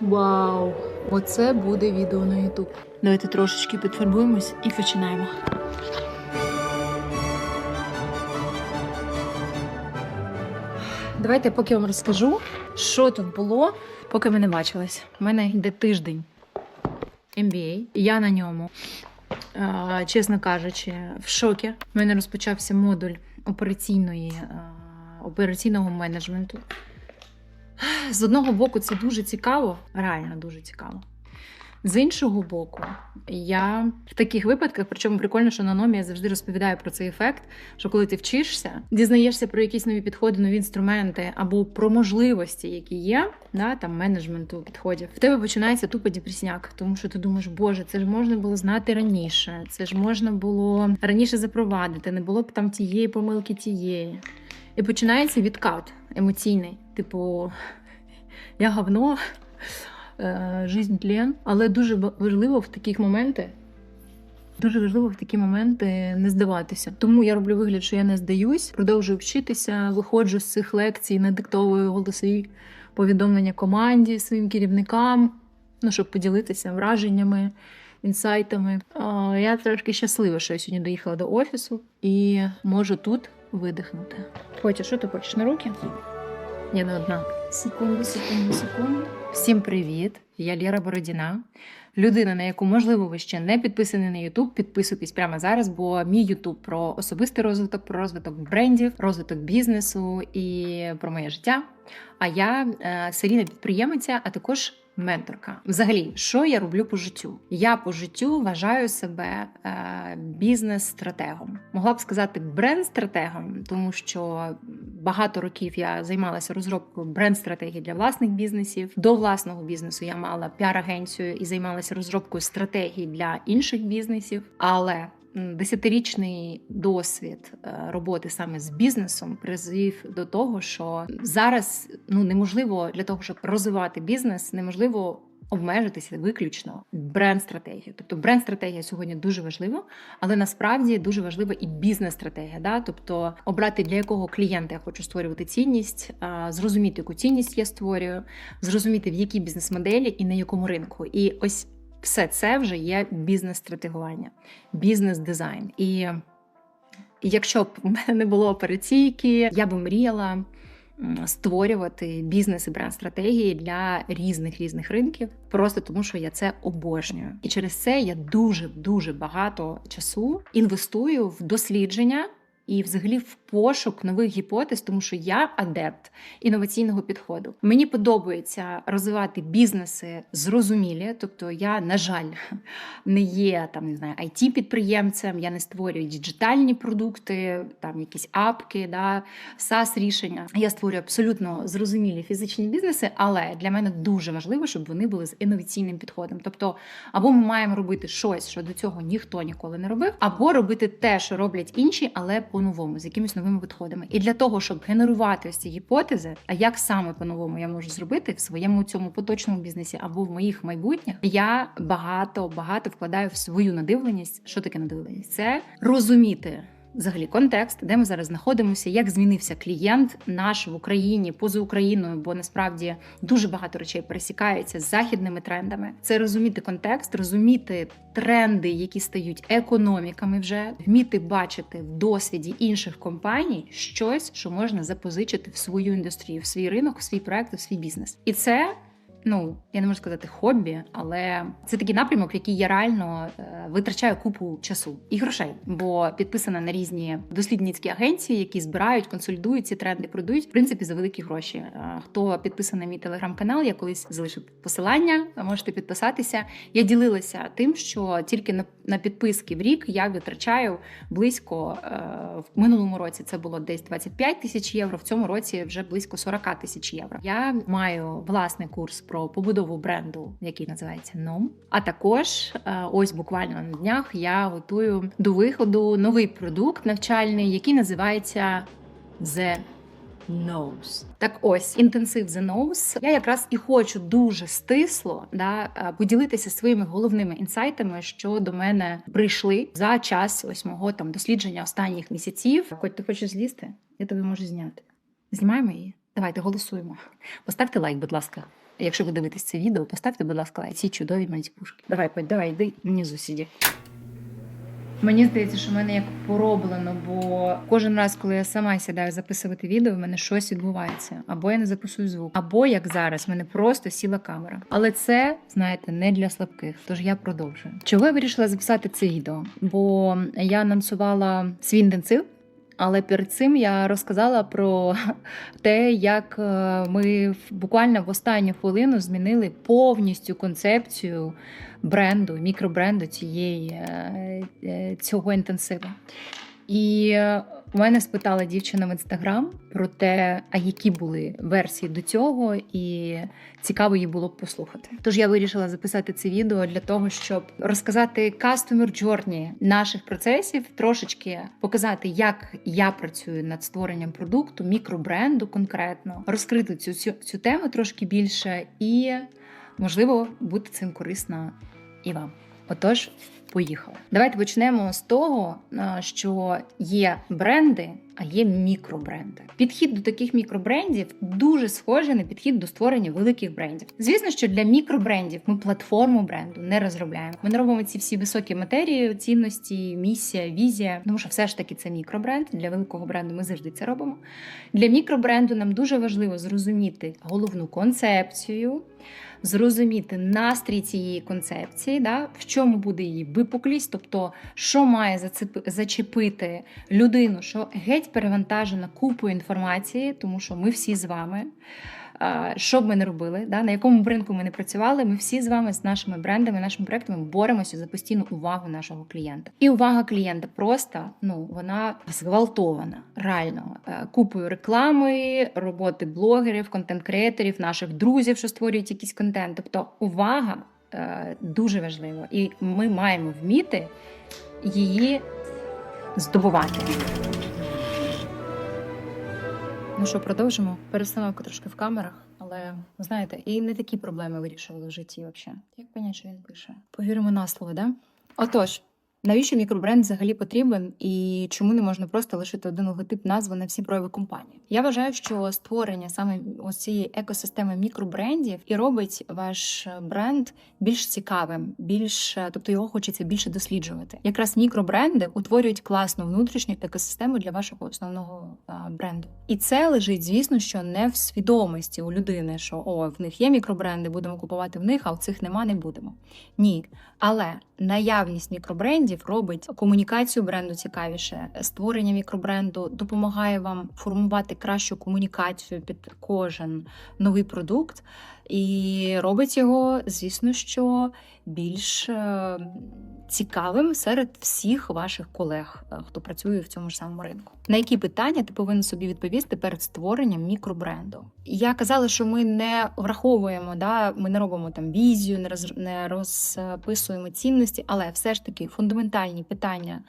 Вау! Оце буде відео на YouTube. Давайте трошечки підфарбуємось і починаємо. Давайте поки вам розкажу, що тут було, поки ми не бачились. У мене йде тиждень MBA. Я на ньому, чесно кажучи, в шокі. У мене розпочався модуль операційної, операційного менеджменту. З одного боку, це дуже цікаво, реально дуже цікаво. З іншого боку, я в таких випадках, причому прикольно, що на номі я завжди розповідаю про цей ефект, що коли ти вчишся, дізнаєшся про якісь нові підходи, нові інструменти або про можливості, які є, да, там менеджменту підходів, в тебе починається тупо депресняк, тому що ти думаєш, боже, це ж можна було знати раніше, це ж можна було раніше запровадити, не було б там тієї помилки тієї. І починається відкат емоційний. Типу, я говно, е, жизнь тлен. Але дуже важливо в таких моменти. Дуже важливо в такі моменти не здаватися. Тому я роблю вигляд, що я не здаюсь, продовжую вчитися, виходжу з цих лекцій, надиктовую голосові повідомлення команді, своїм керівникам, ну, щоб поділитися враженнями, інсайтами. А, Я трошки щаслива, що я сьогодні доїхала до офісу і можу тут видихнути. Хочеш, що ти хочеш на руки? Я не одна. Секунду, секунду, секунду. Всім привіт! Я Лєра Бородіна. Людина, на яку, можливо, ви ще не підписані на YouTube, підписуйтесь прямо зараз, бо мій YouTube про особистий розвиток, про розвиток брендів, розвиток бізнесу і про моє життя. А я е, серійна підприємиця, а також менторка. Взагалі, що я роблю по життю? Я по життю вважаю себе е, бізнес-стратегом. Могла б сказати бренд-стратегом, тому що багато років я займалася розробкою бренд-стратегії для власних бізнесів. До власного бізнесу я мала піар-агенцію і займалася розробкою стратегій для інших бізнесів. Але десятирічний досвід е, роботи саме з бізнесом призвів до того, що зараз ну неможливо для того, щоб розвивати бізнес, неможливо. Обмежитися виключно бренд-стратегією. Тобто бренд-стратегія сьогодні дуже важлива, але насправді дуже важлива і бізнес-стратегія. Да? Тобто обрати для якого клієнта я хочу створювати цінність, зрозуміти, яку цінність я створюю, зрозуміти в якій бізнес-моделі і на якому ринку. І ось все це вже є бізнес-стратегування, бізнес-дизайн. І якщо б у мене не було операційки, я би мріяла створювати бізнес і бренд-стратегії для різних різних ринків, просто тому що я це обожнюю. І через це я дуже дуже багато часу інвестую в дослідження. І, взагалі, в пошук нових гіпотез, тому що я адепт інноваційного підходу. Мені подобається розвивати бізнеси зрозумілі. Тобто, я, на жаль, не є там не знаю, it підприємцем я не створюю діджитальні продукти, там якісь апки, да, SaaS рішення. Я створюю абсолютно зрозумілі фізичні бізнеси, але для мене дуже важливо, щоб вони були з інноваційним підходом. Тобто, або ми маємо робити щось, що до цього ніхто ніколи не робив, або робити те, що роблять інші, але по-новому, з якимись новими відходами. І для того, щоб генерувати ось ці гіпотези, а як саме по-новому я можу зробити в своєму цьому поточному бізнесі або в моїх майбутніх, я багато багато вкладаю в свою надивленість. Що таке надивленість? Це розуміти. Взагалі, контекст, де ми зараз знаходимося, як змінився клієнт наш в Україні поза Україною, бо насправді дуже багато речей пересікаються з західними трендами. Це розуміти контекст, розуміти тренди, які стають економіками, вже вміти бачити в досвіді інших компаній щось, що можна запозичити в свою індустрію, в свій ринок, в свій проект, в свій бізнес. І це ну я не можу сказати хобі, але це такий напрямок, в який я реально е, витрачаю купу часу і грошей, бо підписана на різні дослідницькі агенції, які збирають, консолідують ці тренди, продають в принципі за великі гроші. Е, Хто підписаний на мій телеграм-канал, я колись залишу посилання, можете підписатися. Я ділилася тим, що тільки на, підписки в рік я витрачаю близько е, в минулому році. Це було десь 25 тисяч євро. В цьому році вже близько 40 тисяч євро. Я маю власний курс про побудову бренду, який називається НОМ. А також е, ось буквально на днях я готую до виходу новий продукт навчальний, який називається The Nose. Так ось інтенсив The Nose. Я якраз і хочу дуже стисло да, е, поділитися своїми головними інсайтами, що до мене прийшли за час ось мого там дослідження останніх місяців. Хоч ти хочеш злізти, я тебе можу зняти. Знімаємо її. Давайте голосуємо. Поставте лайк, будь ласка. Якщо ви дивитесь це відео, поставте, будь ласка, лайк. Ці чудові мантіпушки. Давай, Петь, давай, йди внизу сиді. Мені здається, що в мене як пороблено, бо кожен раз, коли я сама сідаю записувати відео, в мене щось відбувається. Або я не записую звук, або як зараз, в мене просто сіла камера. Але це, знаєте, не для слабких. Тож я продовжую. Чого я вирішила записати це відео? Бо я анонсувала свій інтенсив. Але перед цим я розказала про те, як е, ми буквально в останню хвилину змінили повністю концепцію бренду, мікробренду цієї е, е, цього інтенсиву. І у мене спитала дівчина в інстаграм про те, а які були версії до цього, і цікаво її було б послухати. Тож я вирішила записати це відео для того, щоб розказати customer journey наших процесів, трошечки показати, як я працюю над створенням продукту, мікробренду конкретно, розкрити цю, цю, цю тему трошки більше, і можливо бути цим корисна і вам. Отож, поїхали. Давайте почнемо з того, що є бренди, а є мікробренди. Підхід до таких мікробрендів дуже схожий на підхід до створення великих брендів. Звісно, що для мікробрендів ми платформу бренду не розробляємо. Ми не робимо ці всі високі матерії, цінності, місія, візія. Тому що все ж таки це мікробренд. Для великого бренду ми завжди це робимо. Для мікробренду нам дуже важливо зрозуміти головну концепцію зрозуміти настрій цієї концепції, да, в чому буде її випуклість, тобто, що має зачепити людину, що геть перевантажена купою інформації, тому що ми всі з вами. Що б ми не робили, да, на якому ринку ми не працювали, ми всі з вами з нашими брендами, нашими проектами боремося за постійну увагу нашого клієнта. І увага клієнта просто ну вона зґвалтована реально Е, купою реклами, роботи блогерів, контент-креаторів, наших друзів, що створюють якийсь контент. Тобто увага е, дуже важлива, і ми маємо вміти її здобувати. Ну що, продовжимо? Перестановка трошки в камерах, але знаєте, і не такі проблеми вирішували в житті взагалі. Як понять, що він пише? Повіримо на слово, да? Отож, навіщо мікробренд взагалі потрібен і чому не можна просто лишити один логотип назви на всі прояви компанії? Я вважаю, що створення саме ось цієї екосистеми мікробрендів і робить ваш бренд більш цікавим, більш тобто його хочеться більше досліджувати. Якраз мікробренди утворюють класну внутрішню екосистему для вашого основного бренду. І це лежить, звісно, що не в свідомості у людини, що о, в них є мікробренди, будемо купувати в них, а в цих нема, не будемо. Ні. Але наявність мікробрендів робить комунікацію бренду цікавіше. Створення мікробренду допомагає вам формувати кращу комунікацію під кожен новий продукт, і робить його, звісно, що більш е, цікавим серед всіх ваших колег, е, хто працює в цьому ж самому ринку. На які питання ти повинен собі відповісти перед створенням мікробренду? Я казала, що ми не враховуємо, да, ми не робимо там візію, не роз не розписуємо цінності, але все ж таки фундаментальні питання,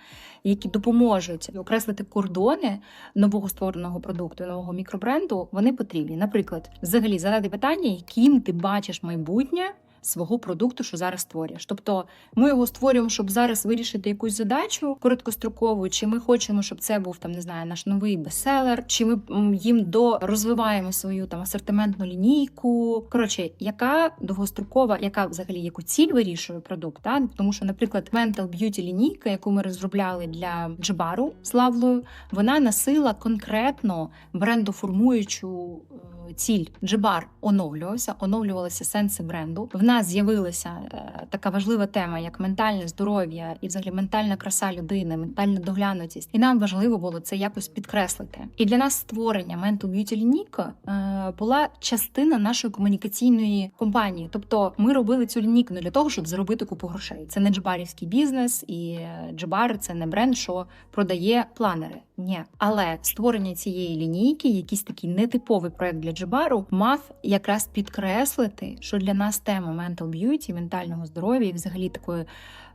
які допоможуть окреслити кордони нового створеного продукту, нового мікробренду, вони потрібні. Наприклад, взагалі задати питання, яким ти бачиш майбутнє. Свого продукту, що зараз створюєш. Тобто ми його створюємо, щоб зараз вирішити якусь задачу короткострокову, чи ми хочемо, щоб це був там, не знаю, наш новий бестселер, чи ми їм до розвиваємо свою там асортиментну лінійку. Коротше, яка довгострокова, яка взагалі яку ціль вирішує продукт? Та? Тому що, наприклад, Mental Beauty лінійка, яку ми розробляли для Джибару з Лавлою, вона носила конкретно брендоформуючу е, ціль. Джибар оновлювався, оновлювалися сенси бренду. В нас з'явилася е, така важлива тема, як ментальне здоров'я і взагалі ментальна краса людини, ментальна доглянутість. І нам важливо було це якось підкреслити. І для нас створення Mental Beauty е, була частина нашої комунікаційної компанії. Тобто ми робили цю лінійку не для того, щоб заробити купу грошей. Це не джбарівський бізнес, і е, Джбар це не бренд, що продає планери. Ні, але створення цієї лінійки, якийсь такий нетиповий проект для Джебару, мав якраз підкреслити, що для нас тема mental beauty, ментального здоров'я і взагалі такої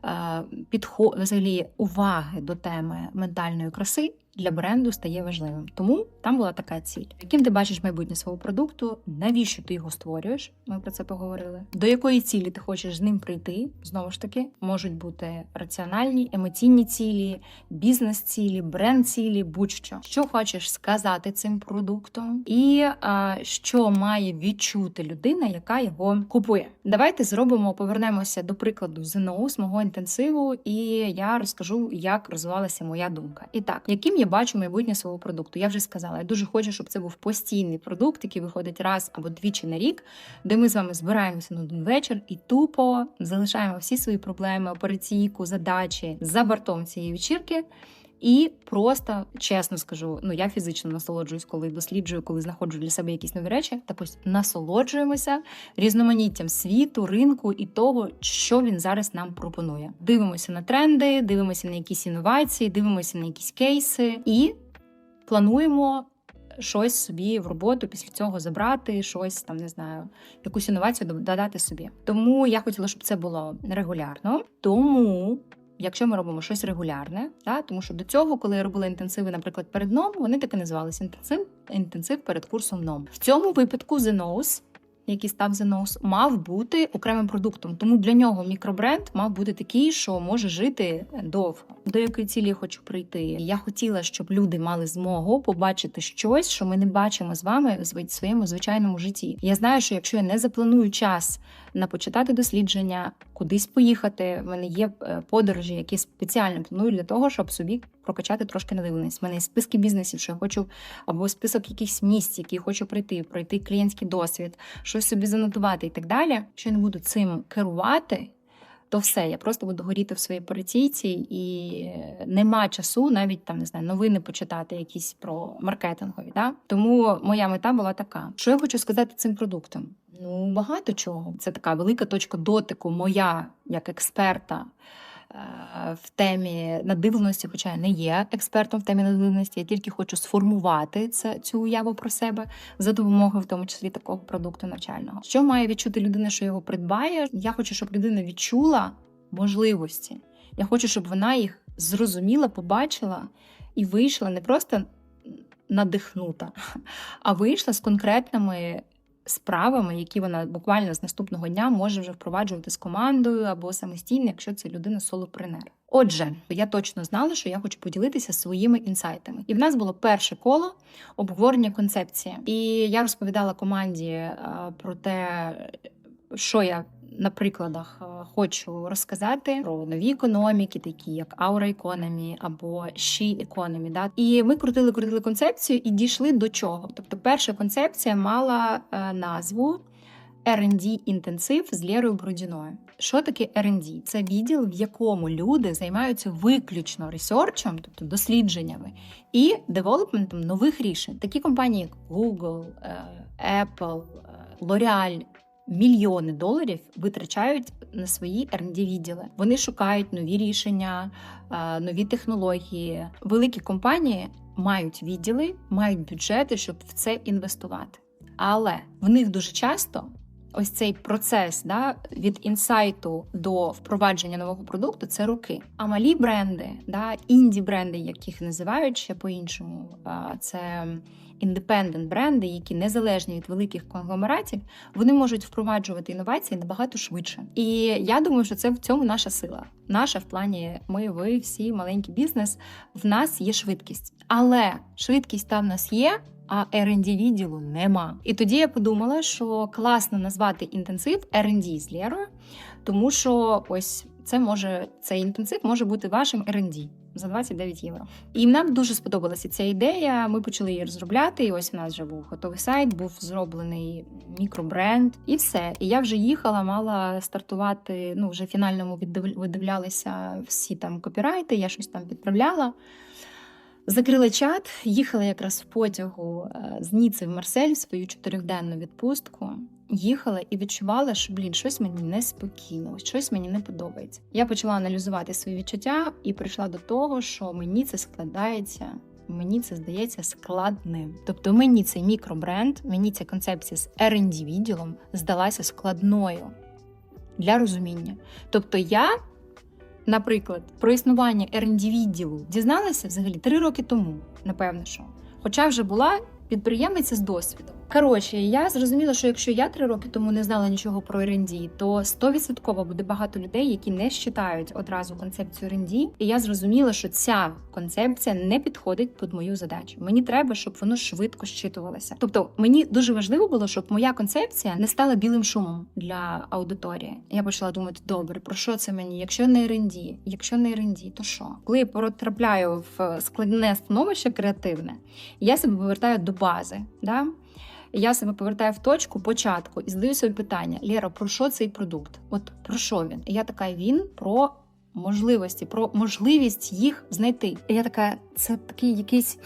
е, підхо... взагалі уваги до теми ментальної краси для бренду стає важливим. Тому там була така ціль. Яким ти бачиш майбутнє свого продукту, навіщо ти його створюєш? Ми про це поговорили. До якої цілі ти хочеш з ним прийти? Знову ж таки, можуть бути раціональні, емоційні цілі, бізнес-цілі, бренд-цілі, будь-що. Що хочеш сказати цим продуктом, і а, що має відчути людина, яка його купує. Давайте зробимо, повернемося до прикладу ЗНО з мого інтенсиву, і я розкажу, як розвивалася моя думка. І так, яким я бачу майбутнє свого продукту? Я вже сказала, я дуже хочу, щоб це був постійний продукт, який виходить раз або двічі на рік, де ми з вами збираємося на один вечір і тупо залишаємо всі свої проблеми, операційку, задачі за бортом цієї вечірки. І просто чесно скажу, ну я фізично насолоджуюсь, коли досліджую, коли знаходжу для себе якісь нові речі. Та ось насолоджуємося різноманіттям світу, ринку і того, що він зараз нам пропонує. Дивимося на тренди, дивимося на якісь інновації, дивимося на якісь кейси і плануємо. Щось собі в роботу після цього забрати, щось там не знаю, якусь інновацію додати собі. Тому я хотіла, щоб це було регулярно. Тому якщо ми робимо щось регулярне, да, тому що до цього, коли я робила інтенсиви, наприклад, перед ном, вони так і називалися інтенсив, інтенсив перед курсом ном. В цьому випадку The який став The мав бути окремим продуктом. Тому для нього мікробренд мав бути такий, що може жити довго. До якої цілі я хочу прийти? Я хотіла, щоб люди мали змогу побачити щось, що ми не бачимо з вами в своєму звичайному житті. Я знаю, що якщо я не запланую час на почитати дослідження, кудись поїхати. В мене є е, подорожі, які спеціально планую для того, щоб собі прокачати трошки надивленість. У мене є списки бізнесів, що я хочу, або список якихось місць, які хочу пройти, пройти клієнтський досвід, щось собі занотувати і так далі. Якщо я не буду цим керувати. То все, я просто буду горіти в своїй поліційці, і нема часу навіть там не знаю новини почитати, якісь про маркетингові. Да? Тому моя мета була така: що я хочу сказати цим продуктом? Ну, багато чого. Це така велика точка дотику, моя як експерта. Е, в темі надивленості, хоча я не є експертом в темі надивленості, я тільки хочу сформувати це, цю уяву про себе за допомогою, в тому числі такого продукту навчального. Що має відчути людина, що його придбає? Я хочу, щоб людина відчула можливості. Я хочу, щоб вона їх зрозуміла, побачила і вийшла не просто надихнута, а вийшла з конкретними справами, які вона буквально з наступного дня може вже впроваджувати з командою або самостійно, якщо це людина солопренер. Отже, я точно знала, що я хочу поділитися своїми інсайтами. І в нас було перше коло обговорення концепції. І я розповідала команді про те, що я на прикладах е, хочу розказати про нові економіки, такі як Aura Economy або She Economy. Да? І ми крутили, крутили концепцію і дійшли до чого. Тобто, перша концепція мала е, назву R&D інтенсив з Лєрою Брудіною. Що таке R&D? Це відділ, в якому люди займаються виключно ресерчем, тобто дослідженнями, і девелопментом нових рішень. Такі компанії, як Google, е, Apple, L'Oreal, мільйони доларів витрачають на свої rd відділи. Вони шукають нові рішення, нові технології. Великі компанії мають відділи, мають бюджети, щоб в це інвестувати. Але в них дуже часто. Ось цей процес да, від інсайту до впровадження нового продукту це роки. А малі бренди, да, інді бренди, яких називають ще по-іншому, це індепендент бренди, які незалежні від великих конгломератів, вони можуть впроваджувати інновації набагато швидше. І я думаю, що це в цьому наша сила. Наша в плані ми, ви всі маленький бізнес. В нас є швидкість, але швидкість там в нас є. А R&D відділу нема. І тоді я подумала, що класно назвати інтенсив R&D з Лєрою, тому що ось це може цей інтенсив може бути вашим R&D за 29 євро. І нам дуже сподобалася ця ідея. Ми почали її розробляти. І ось у нас вже був готовий сайт, був зроблений мікробренд, і все. І я вже їхала, мала стартувати. Ну вже фінальному видивлялися всі там копірайти. Я щось там відправляла. Закрила чат, їхала якраз в потягу е, з Ніци в Марсель в свою чотирьохденну відпустку. Їхала і відчувала, що блін, щось мені неспокійно, щось мені не подобається. Я почала аналізувати свої відчуття і прийшла до того, що мені це складається. Мені це здається складним. Тобто мені цей мікробренд, мені ця концепція з R&D відділом здалася складною для розуміння. Тобто я наприклад, про існування R&D відділу дізналася взагалі три роки тому, напевно, що. Хоча вже була підприємиця з досвідом. Коротше, я зрозуміла, що якщо я три роки тому не знала нічого про R&D, то 100% буде багато людей, які не считають одразу концепцію R&D. І я зрозуміла, що ця концепція не підходить під мою задачу. Мені треба, щоб воно швидко щитувалося. Тобто мені дуже важливо було, щоб моя концепція не стала білим шумом для аудиторії. Я почала думати: добре, про що це мені? Якщо не R&D, якщо не R&D, то що? Коли я потрапляю в складне становище креативне, я себе повертаю до бази. Да? Я себе повертаю в точку початку і задаю собі питання: Лєра, про що цей продукт? От про що він? І я така, він про можливості, про можливість їх знайти. І я така, це такий якийсь.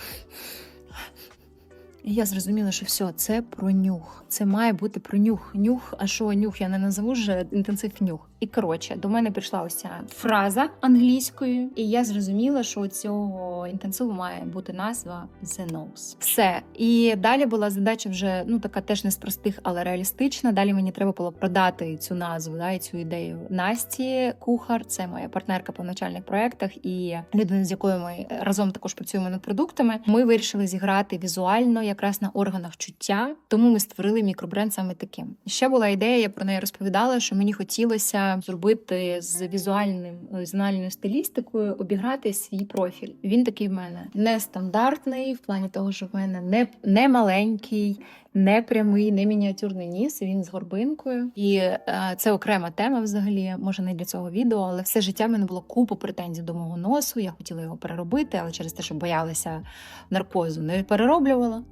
І я зрозуміла, що все, це про нюх. Це має бути про нюх. Нюх, а що нюх? Я не назову ж інтенсив нюх. І коротше, до мене прийшла ось фраза англійською, і я зрозуміла, що у цього інтенсиву має бути назва The Nose. Все. І далі була задача вже ну така теж не з простих, але реалістична. Далі мені треба було продати цю назву, да, і цю ідею Насті Кухар. Це моя партнерка по навчальних проєктах і людина, з якою ми разом також працюємо над продуктами. Ми вирішили зіграти візуально якраз на органах чуття, тому ми створили мікробренд саме таким. Ще була ідея, я про неї розповідала, що мені хотілося зробити з візуальним візуальною стилістикою, обіграти свій профіль. Він такий в мене нестандартний, в плані того, що в мене не, не маленький, не прямий, не мініатюрний ніс. Він з горбинкою. І е, це окрема тема взагалі. Може не для цього відео, але все життя в мене було купа претензій до мого носу. Я хотіла його переробити, але через те, що боялася наркозу, не перероблювала.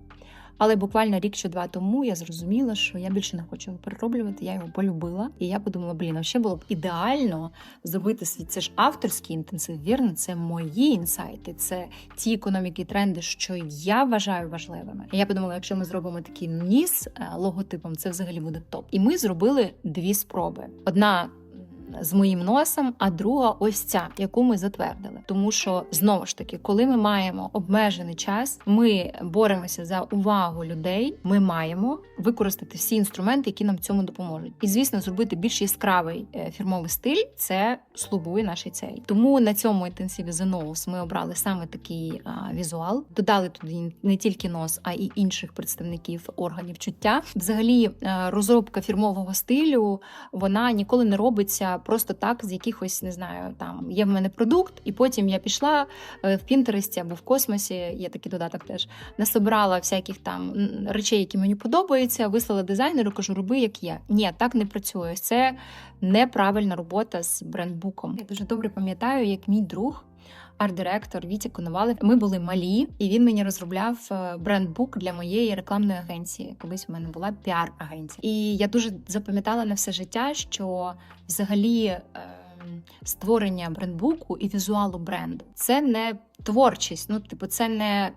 Але буквально рік чи два тому я зрозуміла, що я більше не хочу його перероблювати. Я його полюбила, і я подумала, блін, а ще було б ідеально зробити свій це ж авторський інтенсив. Вірно, це мої інсайти, це ті економіки, тренди, що я вважаю важливими. І я подумала, якщо ми зробимо такий ніс е, логотипом, це взагалі буде топ. І ми зробили дві спроби: одна з моїм носом, а друга ось ця, яку ми затвердили. Тому що знову ж таки, коли ми маємо обмежений час, ми боремося за увагу людей. Ми маємо використати всі інструменти, які нам цьому допоможуть. І звісно, зробити більш яскравий е, фірмовий стиль це слугує нашій цілі. Тому на цьому інтенсиві The ми обрали саме такий а, візуал. Додали туди не тільки нос, а й інших представників органів чуття. Взагалі, е, розробка фірмового стилю вона ніколи не робиться просто так, з якихось не знаю, там є в мене продукт, і потім я пішла е, в Пінтересті або в космосі. Є такий додаток теж насобрала всяких там речей, які мені подобаються. Вислала дизайнеру, кажу, роби як є. Ні, так не працює. Це неправильна робота з брендбуком. Я дуже добре пам'ятаю, як мій друг. Арт-директор Вітя Коновалев. Ми були малі, і він мені розробляв е, брендбук для моєї рекламної агенції. Колись у мене була піар-агенція. І я дуже запам'ятала на все життя, що взагалі. е, Створення брендбуку і візуалу бренду це не творчість. Ну, типу, це не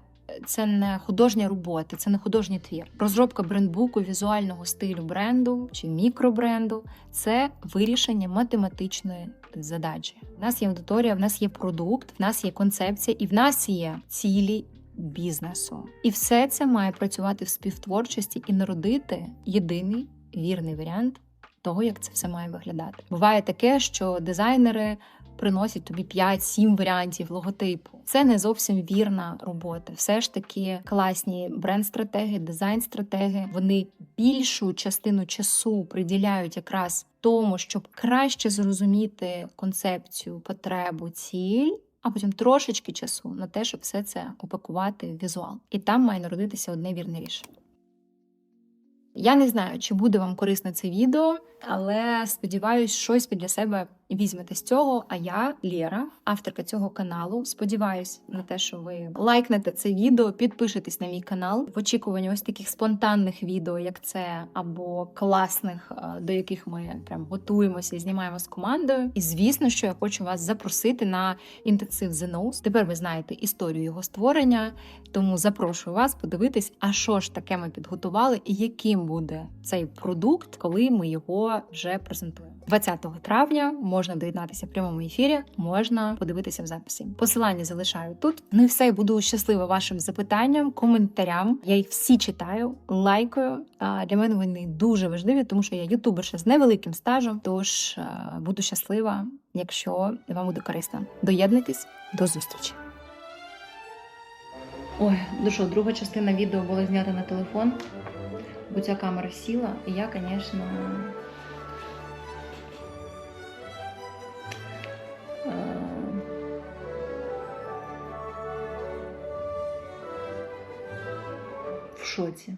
це не художня робота, це не художній твір. Розробка брендбуку, візуального стилю бренду чи мікробренду це вирішення математичної задачі. У нас є аудиторія, в нас є продукт, в нас є концепція, і в нас є цілі бізнесу. І все це має працювати в співтворчості і народити єдиний вірний варіант того, як це все має виглядати. Буває таке, що дизайнери приносять тобі 5-7 варіантів логотипу. Це не зовсім вірна робота. Все ж таки класні бренд-стратеги, дизайн-стратеги. Вони більшу частину часу приділяють якраз тому, щоб краще зрозуміти концепцію, потребу, ціль. А потім трошечки часу на те, щоб все це упакувати в візуал. І там має народитися одне вірне рішення. Я не знаю, чи буде вам корисне це відео, але сподіваюсь, щось ви для себе візьмете з цього. А я, Лєра, авторка цього каналу. Сподіваюсь на те, що ви лайкнете це відео, підпишетесь на мій канал в очікуванні ось таких спонтанних відео, як це, або класних, е, до яких ми прям готуємося і знімаємо з командою. І звісно, що я хочу вас запросити на інтенсив The Nose. Тепер ви знаєте історію його створення, тому запрошую вас подивитись, а що ж таке ми підготували, і яким буде цей продукт, коли ми його вже презентуємо. 20 травня можна доєднатися в прямому ефірі, можна подивитися в записі. Посилання залишаю тут. Ну і все, я буду щаслива вашим запитанням, коментарям. Я їх всі читаю, лайкаю. Для мене вони дуже важливі, тому що я ютуберша з невеликим стажем. Тож е, буду щаслива, якщо вам буде корисно. Доєднуйтесь до зустрічі. Ой, ну що, друга частина відео була знята на телефон, бо ця камера сіла, і я, звісно. е, В шоці.